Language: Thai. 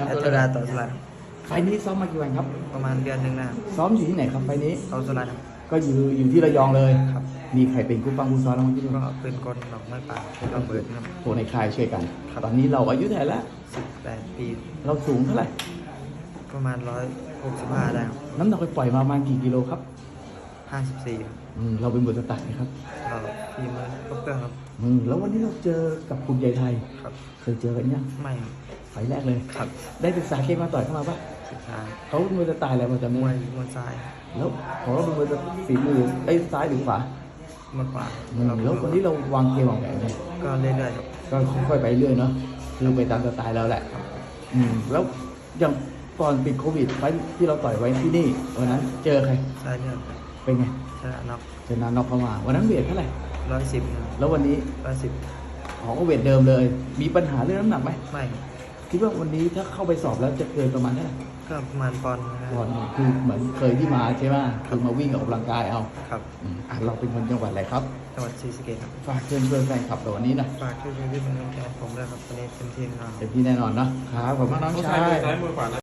ครับแอตราต่อสลัดไฟล์นี้ซ้อมมากี่วันครับ ประมาณเดือนหนึ่งนะซ้อมอยู่ที่ไหนครับไฟล์นี้เอาสลัดครับ ก็อยู่อยู่ที่ระยองเลยครับ มีใครเป็นกู้ปังกู้ซ้อมบ้างที่นู่นก็เป็นคนหนองไม้ป่าเป็นระเบิดครับพวกในค่ายช่วยกันครับตอนนี้เราอายุเท่าไหร่แล้วสิบแปดปี เราสูงเท่าไหร่ ประมาณร้อยหกสิบห้าได้ครับน้ำหนักไปปล่อยมาประมาณกี่กิโลครับห้าสิบสี่อืมเราเป็นบทสตาร์นะครับเราทีมครบเครื่องครับอืมแล้ววันนี้เราเจอกับภูมิใจไทย ครับ เคยเจอกันยังไม่ครับ ไฟล์แรกเลยครับ ได้ศึกษาเกมมาต่อยเข้ามาปะสุดท้ายเขาเป็นมวยสไตล์อะไรมาจำได้มไหวมยมวยซ้ายแล้วของเราเป็นมวยฝีมือไอ้ยซ้ายหรือขวามากกว่าอืมแล้ววันนี้เราวางเกมวางแผนไงก็เรื่อยๆครับก็ค่อยๆไปเรื่อยเนาะคือไปตามสไตล์เราแหละ อืมแล้วอย่างก่อนปิดโควิดไฟล์ที่เราต่อยไว้ที่นี่วันนั้นเจอใครซ้ายเนี่ยเป็นไงชนะน็อกชนะน็อกเข้ามาวันนั้นเวทเท่าไหร่ร้อยสิบแล้ววันนี้ร้อยสิบของก็เวทเดิมเลย มีปัญหาเรื่องน้ำหนักไหมไม่ครับ คิดว่าวันนี้ถ้าเข้าไปสอบแล้วจะเกินประมาณเท่าไหร่ก็ประมาณปอนด์นะคก่อรับนคือเหมือนเคยที่มาใช่ไหมคือมาวิ่งออกกำลังกายเอาครับอืมอะเราเป็นคนจังหวัดอะไรครับ จังหวัดศรีสะเกษครับฝากเชิญเพื่อนแฟนคลับเราวันนี้หนะฝากช่วยๆเป็นกำลังใจให้ผมด้วยครับวันนี้เต็มที่แน่นอนเต็มที่แน่นอนเนาะครับขอบคุณมากน้องชาย ซ้ายมือขวานะ